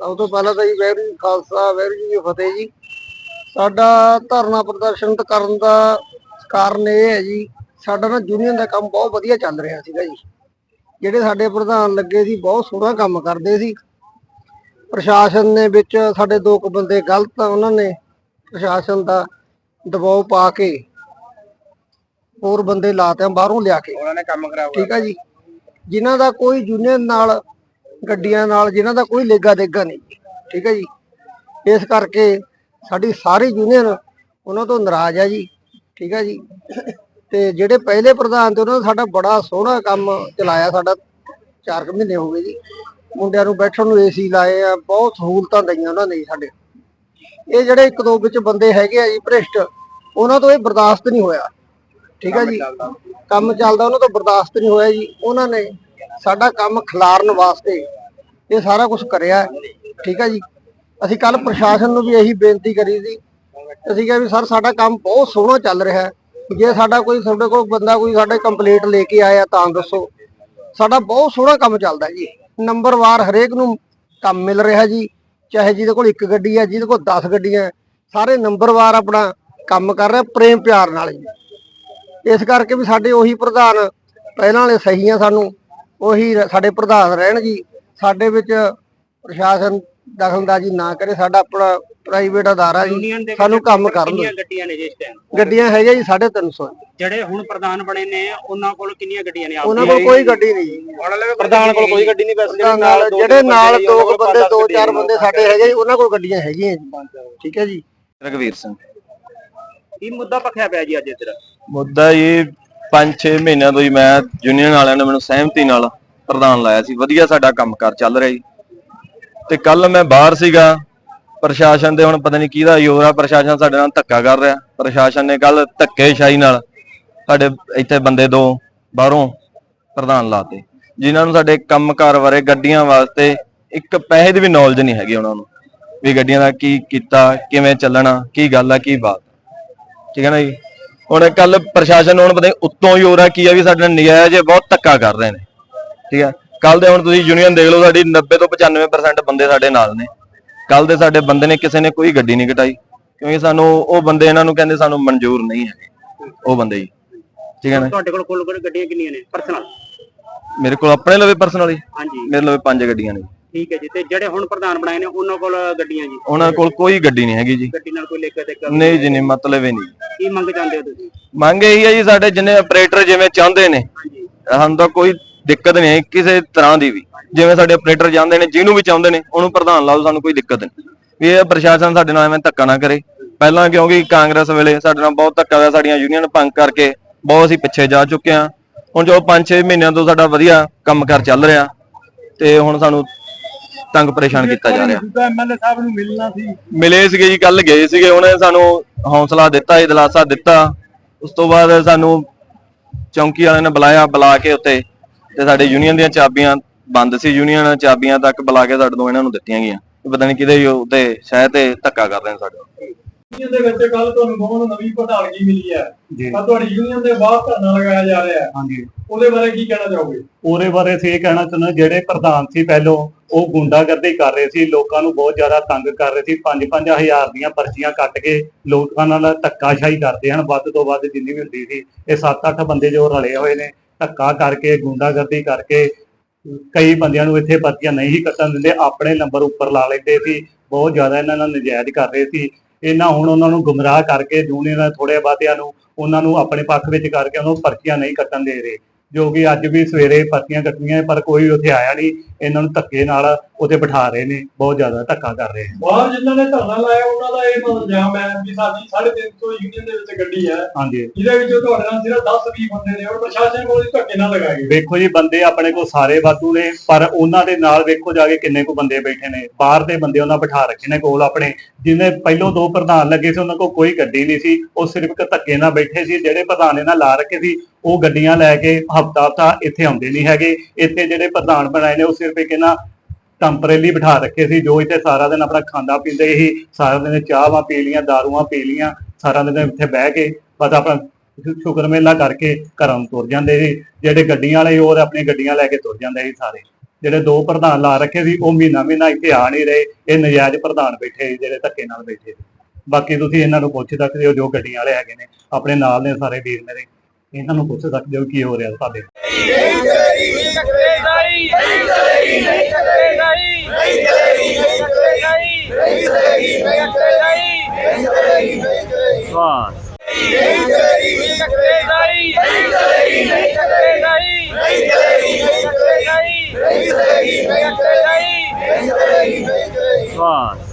ਸਭ ਤੋਂ ਪਹਿਲਾਂ ਤਾਂ ਜੀ ਵੈਰੂ ਜੀ ਖਾਲਸਾ ਵੈਰੂ ਜੀ ਕੀ ਫਤਿਹ ਜੀ। ਸਾਡਾ ਧਰਨਾ ਪ੍ਰਦਰਸ਼ਨ ਕਰਨ ਦਾ ਕਾਰਨ ਇਹ ਹੈ ਜੀ ਸਾਡਾ ਨਾ ਯੂਨੀਅਨ ਦਾ ਕੰਮ ਬਹੁਤ ਵਧੀਆ ਚੱਲ ਰਿਹਾ ਸੀਗਾ ਜੀ। ਜਿਹੜੇ ਸਾਡੇ ਪ੍ਰਧਾਨ ਲੱਗੇ ਸੀ ਬਹੁਤ ਸੋਹਣਾ ਕੰਮ ਕਰਦੇ ਸੀ। ਪ੍ਰਸ਼ਾਸਨ ਨੇ ਵਿੱਚ ਸਾਡੇ ਦੋ ਕੁ ਬੰਦੇ ਗਲਤ ਉਹਨਾਂ ਨੇ ਪ੍ਰਸ਼ਾਸਨ ਦਾ ਦਬਾਅ ਪਾ ਕੇ ਹੋਰ ਬੰਦੇ ਲਾਤੇ ਬਾਹਰੋਂ ਲਿਆ ਕੇ। ਉਹਨਾਂ ਨੇ ਕੰਮ ਖਰਾਬ ਠੀਕ ਆ ਜੀ। ਜਿਨ੍ਹਾਂ ਦਾ ਕੋਈ ਯੂਨੀਅਨ ਨਾਲ ਗੱਡੀਆਂ ਨਾਲ ਜਿਨ੍ਹਾਂ ਦਾ ਕੋਈ ਲੇਗਾ ਦੇਗਾ ਨਹੀਂ, ਠੀਕ ਹੈ ਜੀ। ਇਸ ਕਰਕੇ ਸਾਡੀ ਸਾਰੀ ਯੂਨੀਅਨ ਉਹਨਾਂ ਤੋਂ ਨਾਰਾਜ਼ ਹੈ ਜੀ, ਠੀਕ ਹੈ ਜੀ। ਤੇ ਜਿਹੜੇ ਪਹਿਲੇ ਪ੍ਰਧਾਨ ਤੇ ਉਹਨਾਂ ਨੇ ਸਾਡਾ ਬੜਾ ਸੋਹਣਾ ਕੰਮ ਚਲਾਇਆ, ਸਾਡਾ 4 ਮਹੀਨੇ ਹੋ ਗਏ ਜੀ। ਮੁੰਡਿਆਂ ਨੂੰ ਬੈਠਣ ਨੂੰ ਏਸੀ ਲਾਏ ਆ, ਬਹੁਤ ਸਹੂਲਤਾਂ ਦਈਆਂ ਉਹਨਾਂ ਨੇ ਸਾਡੇ। ਇਹ ਜਿਹੜੇ ਇੱਕ ਦੋ ਵਿੱਚ ਬੰਦੇ ਹੈਗੇ ਆ ਜੀ, ਭ੍ਰਿਸ਼ਟ, ਉਹਨਾਂ ਤੋਂ ਇਹ ਬਰਦਾਸ਼ਤ ਨਹੀਂ ਹੋਇਆ, ਠੀਕ ਹੈ ਜੀ। ਕੰਮ ਚੱਲਦਾ, ਉਹਨਾਂ ਤੋਂ ਬਰਦਾਸ਼ਤ ਨਹੀਂ ਹੋਇਆ ਜੀ। ਉਹਨਾਂ ਨੇ ਸਾਡਾ ਕੰਮ ਖਿਲਾਰਨ ਵਾਸਤੇ ਇਹ ਸਾਰਾ ਕੁਝ ਕਰਿਆ ਠੀਕ ਹੈ ਜੀ। ਅਸੀਂ ਕੱਲ ਪ੍ਰਸ਼ਾਸਨ ਨੂੰ ਵੀ ਇਹੀ ਬੇਨਤੀ ਕਰੀ ਸੀ। ਅਸੀਂ ਕਿਹਾ ਵੀ ਸਰ ਸਾਡਾ ਕੰਮ ਬਹੁਤ ਸੋਹਣਾ ਚੱਲ ਰਿਹਾ ਹੈ। ਜੇ ਸਾਡਾ ਕੋਈ ਤੁਹਾਡੇ ਕੋਲ ਬੰਦਾ ਕੋਈ ਸਾਡੇ ਕੰਪਲੀਟ ਲੈ ਕੇ ਆਇਆ ਤਾਂ ਦੱਸੋ। ਸਾਡਾ ਬਹੁਤ ਸੋਹਣਾ ਕੰਮ ਚੱਲਦਾ ਜੀ। ਨੰਬਰਵਾਰ ਹਰੇਕ ਨੂੰ ਕੰਮ ਮਿਲ ਰਿਹਾ ਜੀ। ਚਾਹੇ ਜਿਹਦੇ ਕੋਲ ਇੱਕ ਗੱਡੀ ਹੈ ਜਿਹਦੇ ਕੋਲ 10 ਗੱਡੀਆਂ ਹੈ, ਸਾਰੇ ਨੰਬਰਵਾਰ ਆਪਣਾ ਕੰਮ ਕਰ ਰਿਹਾ ਪ੍ਰੇਮ ਪਿਆਰ ਨਾਲ ਜੀ। ਇਸ ਕਰਕੇ ਵੀ ਸਾਡੇ ਉਹੀ ਪ੍ਰਧਾਨ ਪਹਿਲਾਂ ਵਾਲੇ ਸਹੀ ਆ ਸਾਨੂੰ। ਉਹੀ ਸਾਡੇ ਪ੍ਰਧਾਨ ਰਹਿਣ ਜੀ। ਸਾਡੇ ਵਿੱਚ ਪ੍ਰਸ਼ਾਸਨ ਦਖਲਅੰਦਾਜ਼ੀ ਨਾ ਕਰੇ ਸਾਡਾ ਆਪਣਾ ਪ੍ਰਾਈਵੇਟ ਅਦਾਰਾ ਜੀ ਯੂਨੀਅਨ ਦੇ ਸਾਨੂੰ ਕੰਮ ਕਰਨ ਕਿੰਨੀਆਂ ਦਿਓ ਗੱਡੀਆਂ ਨੇ ਜੀ ਇਸ ਟਾਈਮ ਗੱਡੀਆਂ ਹੈਗੀਆਂ ਜੀ 350 ਜਿਹੜੇ ਹੁਣ ਪ੍ਰਧਾਨ ਬਣੇ ਨੇ ਉਹਨਾਂ ਕੋਲ ਕਿੰਨੀਆਂ ਗੱਡੀਆਂ ਨੇ ਆਪ? ਉਹਨਾਂ ਕੋਲ ਕੋਈ ਗੱਡੀ ਨਹੀਂ ਜੀ। ਪ੍ਰਧਾਨ ਕੋਲ ਕੋਈ ਗੱਡੀ ਨਹੀਂ ਪ੍ਰਧਾਨ ਨਾਲ ਜਿਹੜੇ ਨਾਲ ਦੋ ਕੁ ਬੰਦੇ ਦੋ ਚਾਰ ਬੰਦੇ ਸਾਡੇ ਹੈਗੇ ਜੀ ਉਹਨਾਂ ਕੋਲ ਗੱਡੀਆਂ ਹੈਗੀਆਂ ਜੀ। ਠੀਕ ਹੈ ਜੀ। ਰਗਵੀਰ ਸਿੰਘ। ਕੀ ਮੁੱਦਾ ਪੱਖਿਆ ਪਿਆ ਜੀ ਅੱਜ ਇੱਧਰ? ਮੁੱਦਾ ਇਹ 5-6 ਮਹੀਨਿਆਂ ਤੋਂ ਹੀ ਮੈਂ ਯੂਨੀਅਨ ਵਾਲਿਆਂ ਨੇ ਮੈਨੂੰ ਸਹਿਮਤੀ ਨਾਲ ਪ੍ਰਧਾਨ ਲਾਇਆ ਸੀ। ਵਧੀਆ ਸਾਡਾ ਕੰਮਕਾਰ ਚੱਲ ਰਿਹਾ ਜੀ। ਤੇ ਕੱਲ ਮੈਂ ਬਾਹਰ ਸੀਗਾ। ਪ੍ਰਸ਼ਾਸਨ ਦੇ ਹੁਣ ਪਤਾ ਨਹੀਂ ਕਿਹਦਾ ਯੋਰ ਆ। ਪ੍ਰਸ਼ਾਸਨ ਸਾਡੇ ਨਾਲ ਧੱਕਾ ਕਰ ਰਿਹਾ। ਪ੍ਰਸ਼ਾਸਨ ਨੇ ਕੱਲ ਧੱਕੇਸ਼ਾਹੀ ਨਾਲ ਸਾਡੇ ਇੱਥੇ ਬੰਦੇ ਦੋ ਬਾਹਰੋਂ ਪ੍ਰਧਾਨ ਲਾਤੇ। ਜਿਨ੍ਹਾਂ ਨੂੰ ਸਾਡੇ ਕੰਮਕਾਰ ਬਾਰੇ ਗੱਡੀਆਂ ਵਾਸਤੇ ਇੱਕ ਪੈਸੇ ਦੀ ਵੀ ਨੌਲੇਜ ਨਹੀਂ ਹੈਗੀ ਉਹਨਾਂ ਨੂੰ। ਵੀ ਗੱਡੀਆਂ ਦਾ ਕੀ ਕੀਤਾ, ਕਿਵੇਂ ਚੱਲਣਾ, ਕੀ ਗੱਲ ਆ, ਕੀ ਬਾਤ ਠੀਕ ਹੈ ਨਾ ਜੀ? ਹੁਣ ਕੱਲ ਪ੍ਰਸ਼ਾਸਨ ਨੂੰ ਹੁਣ ਪਤਾ ਨਹੀਂ ਉੱਤੋਂ ਹੀ ਹੋ ਕੀ ਆ ਵੀ ਸਾਡੇ ਨਾਲ ਨਜਾਇਜ਼ ਬਹੁਤ ਧੱਕਾ ਕਰ ਰਹੇ ਨੇ। ਠੀਕ ਹੈ? ਕੱਲ ਦੇ ਹੁਣ ਤੁਸੀਂ ਯੂਨੀਅਨ ਦੇਖ ਲਓ ਸਾਡੀ 90 ਤੋਂ 95% ਬੰਦੇ ਸਾਡੇ ਨਾਲ ਨੇ। ਕੱਲ ਦੇ ਸਾਡੇ ਬੰਦੇ ਨੇ ਕਿਸੇ ਨੇ ਕੋਈ ਗੱਡੀ ਨਹੀਂ ਕਟਾਈ ਕਿਉਂਕਿ ਸਾਨੂੰ ਉਹ ਬੰਦੇ ਇਹਨਾਂ ਨੂੰ ਕਹਿੰਦੇ ਸਾਨੂੰ ਮਨਜ਼ੂਰ ਨਹੀਂ ਹੈਗੇ ਉਹ ਬੰਦੇ ਜੀ। ਠੀਕ ਹੈ ਨਾ? ਤੁਹਾਡੇ ਕੋਲ ਕੁੱਲ ਕੁੱਲ ਗੱਡੀਆਂ ਕਿੰਨੀਆਂ ਨੇ? ਪਰਸਨਲ ਮੇਰੇ ਕੋਲ ਆਪਣੇ ਲਵੇ ਪਰਸਨਲੀ ਹਾਂਜੀ। ਮੇਰੇ ਲਵੇ ਪੰਜ ਗੱਡੀਆਂ ਨੇ। ਠੀਕ ਹੈ ਜੀ ਤੇ ਜਿਹੜੇ ਹੁਣ ਪ੍ਰਧਾਨ ਬਣਾਏ ਨੇ ਉਹਨਾਂ ਕੋਲ ਗੱਡੀਆਂ ਜੀ? ਉਹਨਾਂ ਕੋਲ ਕੋਈ ਗੱਡੀ ਨਹੀਂ ਹੈਗੀ ਜੀ। ਗੱਡੀ ਨਾਲ ਕੋਈ ਲੇਖਾ ਤੇ ਨਹੀਂ ਜੀ ਨਹੀਂ ਮਤਲਬ ਹੀ ਨਹੀਂ। ਕੀ ਮੰਗ ਚਾਹੁੰਦੇ ਹੋ ਤੁਸੀਂ? ਮੰਗ ਇਹੀ ਹੈ ਜੀ ਸਾਡੇ ਜਿੰਨੇ ਆਪਰੇਟਰ ਜਿਵੇਂ ਚਾਹੁੰਦੇ ਨੇ ਹਾਂਜੀ। ਸਾਨੂੰ ਤਾਂ ਕੋਈ ਦਿੱਕਤ ਨਹੀਂ ਹੈ ਕਿਸੇ ਤਰ੍ਹਾਂ ਦੀ ਵੀ। ਜਿਵੇਂ ਸਾਡੇ ਆਪਰੇਟਰ ਜਾਂਦੇ ਨੇ ਜਿਹਨੂੰ ਵੀ ਚਾਹੁੰਦੇ ਨੇ ਉਹਨੂੰ ਪ੍ਰਧਾਨ ਲਾ ਦਿਓ ਸਾਨੂੰ ਕੋਈ ਦਿੱਕਤ ਨਹੀਂ। ਵੀ ਇਹ ਪ੍ਰਸ਼ਾਸਨ ਸਾਡੇ ਨਾਲ ਐਵੇਂ ਧੱਕਾ ਨਾ ਕਰੇ। ਪਹਿਲਾਂ ਕਿਉਂਕਿ ਕਾਂਗਰਸ ਵੇਲੇ ਸਾਡੇ ਨਾਲ ਬਹੁਤ ਧੱਕਾ ਹੋਇਆ ਸਾਡੀਆਂ ਯੂਨੀਅਨ ਭੰਗ ਕਰਕੇ ਬਹੁਤ ਅਸੀਂ ਪਿੱਛੇ ਜਾ ਚੁੱਕੇ ਹਾਂ। ਹੁਣ ਜੋ 5-6 ਮਹੀਨਿਆਂ ਤੋਂ ਸਾਡਾ ਵਧੀਆ ਕੰਮਕਾਰ ਚੱਲ ਰਿਹਾ ਤੇ ਹੁਣ ਸਾਨੂੰ ਤੰਗ ਪਰੇਸ਼ਾਨ ਕੀਤਾ ਜਾ ਰਿਹਾ। ਐਮਐਲਏ ਸਾਹਿਬ ਨੂੰ ਮਿਲਣਾ ਸੀ। ਮਿਲੇ ਸੀਗੇ ਜੀ ਕੱਲ ਗਏ ਸੀਗੇ ਉਹਨੇ ਸਾਨੂੰ ਹੌਸਲਾ ਦਿੱਤਾ ਇਹ ਦਿਲਾਸਾ ਦਿੱਤਾ। ਉਸ ਤੋਂ ਬਾਅਦ ਸਾਨੂੰ ਚੌਂਕੀ ਵਾਲਿਆਂ ਨੇ ਬੁਲਾਇਆ ਬੁਲਾ ਕੇ ਉੱਤੇ ਤੇ ਸਾਡੇ ਯੂਨੀਅਨ ਦੀਆਂ ਚਾਬੀਆਂ ਬੰਦ ਸੀ। ਯੂਨੀਅਨ ਚਾਬੀਆਂ ਤੱਕ ਬੁਲਾ ਕੇ ਸਾਡੇ ਤੋਂ ਇਹਨਾਂ ਨੂੰ ਦਿੱਤੀਆਂ ਗਈਆਂ। ਪਤਾ ਨਹੀਂ ਕਿਹਦੇ ਉੱਤੇ ਸ਼ਾਇਦ ਤੇ ਧੱਕਾ ਕਰ ਰਹੇ ਨੇ ਸਾਡੇ। ਯੂਨੀਅਨ ਦੇ ਵਿੱਚ ਕੱਲ ਤੁਹਾਨੂੰ ਨੂੰ ਨਵੀਂ ਪ੍ਰਧਾਨਗੀ ਮਿਲੀ ਹੈ। ਪਰ ਤੁਹਾਡੀ ਯੂਨੀਅਨ ਦੇ ਬਾਹਰ ਧਰਨਾ ਲਗਾਇਆ ਜਾ ਰਿਹਾ ਹੈ। ਹਾਂਜੀ। ਉਹਦੇ ਬਾਰੇ ਕੀ ਕਹਿਣਾ ਚਾਹੋਗੇ? ਉਹਦੇ ਬਾਰੇ ਅਸੀਂ ਇਹ ਕਹਿਣਾ ਚਾਹੁੰਦੇ ਹਾਂ, ਜਿਹੜੇ ਪ੍ਰਧਾਨ ਸੀ ਪਹਿਲੋਂ ਉਹ ਗੁੰਡਾਗਰਦੀ ਕਰ ਰਹੇ ਸੀ। ਲੋਕਾਂ ਨੂੰ ਬਹੁਤ ਜ਼ਿਆਦਾ ਤੰਗ ਕਰ ਰਹੇ ਸੀ। 5-5 ਹਜ਼ਾਰ ਦੀਆਂ ਪਰਚੀਆਂ ਕੱਟ ਕੇ ਲੋਕਾਂ ਨਾਲ ਧੱਕਾਸ਼ਾਹੀ ਕਰਦੇ ਹਨ। ਵੱਧ ਤੋਂ ਵੱਧ ਜਿੰਨੀ ਵੀ ਹੁੰਦੀ ਸੀ ਇਹ 7-8 ਬੰਦੇ ਜੋ ਰਲੇ ਹੋਏ ਨੇ ਧੱਕਾ ਕਰਕੇ, ਗੁੰਡਾਗਰਦੀ ਕਰਕੇ ਕਈ ਬੰਦਿਆਂ ਨੂੰ ਇੱਥੇ ਪਰਚੀਆਂ ਨਹੀਂ ਕੱਟਣ ਦਿੰਦੇ, ਆਪਣੇ ਨੰਬਰ ਉੱਪਰ ਲਾ ਲੈਂਦੇ ਸੀ, ਬਹੁਤ ਜ਼ਿਆਦਾ ਇਹਨਾਂ ਨਾਲ ਨਜਾਇਜ਼ ਕਰ ਰਹੇ ਸੀ। ਇਹਨਾਂ ਹੁਣ ਉਹਨਾਂ ਨੂੰ ਗੁੰਮਰਾਹ ਕਰਕੇ ਯੂਨੀਅਨ ਥੋੜੇ ਬਾਦਿਆਂ ਨੂੰ, ਉਹਨਾਂ ਨੂੰ ਆਪਣੇ ਪੱਖ ਵਿੱਚ ਕਰਕੇ ਉਹਨਾਂ ਨੂੰ ਪਰਚੀਆਂ ਨਹੀਂ ਕੱਟਣ ਦੇ ਰਹੇ। ਜੋ ਕਿ ਅੱਜ ਵੀ ਸਵੇਰੇ ਪਰਚੀਆਂ ਕੱਟੀਆਂ ਪਰ ਕੋਈ ਉੱਥੇ ਆਇਆ ਨਹੀਂ। ਇਹਨਾਂ ਨੂੰ ਧੱਕੇ ਨਾਲ ਉੱਥੇ ਬਿਠਾ ਰਹੇ ਨੇ। ਬਹੁਤ ਜ਼ਿਆਦਾ ਧੱਕਾ ਕਰ ਰਹੇ ਨੇ। ਬਾਹਰ ਜਿਨ੍ਹਾਂ ਨੇ ਧਰਨਾ ਲਾਇਆ ਉਹਨਾਂ ਦਾ ਇਹ ਇਲਜ਼ਾਮ ਹੈ ਵੀ ਸਾਡੀ 350 ਯੂਨੀਅਨ ਦੇ ਵਿੱਚ ਗੱਡੀ ਹੈ। ਹਾਂਜੀ। ਜਿਹਦੇ ਵਿੱਚੋਂ ਤੁਹਾਡੇ ਨਾਲ ਸਿਰਫ 10-20 ਬੰਦੇ ਨੇ ਔਰ ਪ੍ਰਸ਼ਾਸਨ ਕੋਲ ਹੀ ਧੱਕੇ ਨਾਲ ਲਗਾਏ। ਗਏ ਵੇਖੋ ਜੀ ਬੰਦੇ ਆਪਣੇ ਕੋਲ ਸਾਰੇ ਵਾਧੂ ਨੇ ਪਰ ਉਹਨਾਂ ਦੇ ਨਾਲ ਵੇਖੋ ਜਾ ਕੇ ਕਿੰਨੇ ਕੁ ਬੰਦੇ ਬੈਠੇ ਨੇ। ਬਾਹਰ ਦੇ ਬੰਦੇ ਉਹਨਾਂ ਬਿਠਾ ਰੱਖੇ ਨੇ ਕੋਲ ਆਪਣੇ। ਜਿਹਨੇ ਪਹਿਲੋਂ ਦੋ ਪ੍ਰਧਾਨ ਲੱਗੇ ਸੀ ਉਹਨਾਂ ਕੋਲ ਕੋਈ ਗੱਡੀ ਨਹੀਂ ਸੀ। ਉਹ ਸਿਰਫ ਧੱਕੇ ਨਾਲ ਬੈਠੇ ਸੀ ਜਿਹੜੇ ਪ੍ਰਧਾਨ ਇਹਨਾਂ ਲਾ ਰੱਖੇ ਸੀ ਉਹ ਗੱਡੀਆਂ ਲੈ ਕੇ ਹਫਤਾ ਹਫਤਾ ਇੱਥੇ ਆਉਂਦੇ ਨਹੀਂ ਹੈਗੇ। ਇੱਥੇ ਜਿਹੜੇ ਪ੍ਰਧਾਨ ਬਣਾਏ ਨੇ ਉਹ ਸਿਰਫ ਇੱਕ ਇਹਨਾਂ ਟੈਂਪਰੇਰੀ ਬਿਠਾ ਰੱਖੇ ਸੀ ਜੋ ਇੱਥੇ ਸਾਰਾ ਦਿਨ ਆਪਣਾ ਖਾਂਦਾ ਪੀਂਦੇ ਹੀ ਸਾਰਾ ਦਿਨ ਚਾਹਾਂ ਪੀ ਲੀਆਂ ਦਾਰੂਆਂ ਪੀ ਲੀਆਂ ਸਾਰਾ ਦਿਨ ਇੱਥੇ ਬਹਿ ਕੇ ਬਸ ਆਪਣਾ ਸ਼ੁਕਰ ਮੇਲਾ ਕਰਕੇ ਘਰਾਂ ਨੂੰ ਤੁਰ ਜਾਂਦੇ ਸੀ। ਜਿਹੜੇ ਗੱਡੀਆਂ ਵਾਲੇ ਸੀ, ਉਹ ਆਪਣੀਆਂ ਗੱਡੀਆਂ ਲੈ ਕੇ ਤੁਰ ਜਾਂਦੇ ਸੀ ਸਾਰੇ। ਜਿਹੜੇ ਦੋ ਪ੍ਰਧਾਨ ਲਾ ਰੱਖੇ ਸੀ ਉਹ ਮਹੀਨਾ ਮਹੀਨਾ ਇੱਥੇ ਆ ਨਹੀਂ ਰਹੇ। ਇਹ ਨਜਾਇਜ਼ ਪ੍ਰਧਾਨ ਬੈਠੇ ਸੀ ਜਿਹੜੇ ਧੱਕੇ ਨਾਲ ਬੈਠੇ ਬਾਕੀ ਤੁਸੀਂ ਇਹਨਾਂ ਨੂੰ ਪੁੱਛ ਸਕਦੇ ਹੋ ਜੋ ਗੱਡੀਆਂ ਵਾਲੇ ਹੈਗੇ ਨੇ ਆਪਣੇ ਨਾਲ ਨੇ ਸਾਰੇ ਵੀਰ ਮੇਰੇ। ਇਹਨਾਂ ਨੂੰ ਪੁੱਛ ਸਕਦੇ ਹੋ ਕੀ ਹੋ ਰਿਹਾ ਸਾਡੇ ਬਸ ਬਸ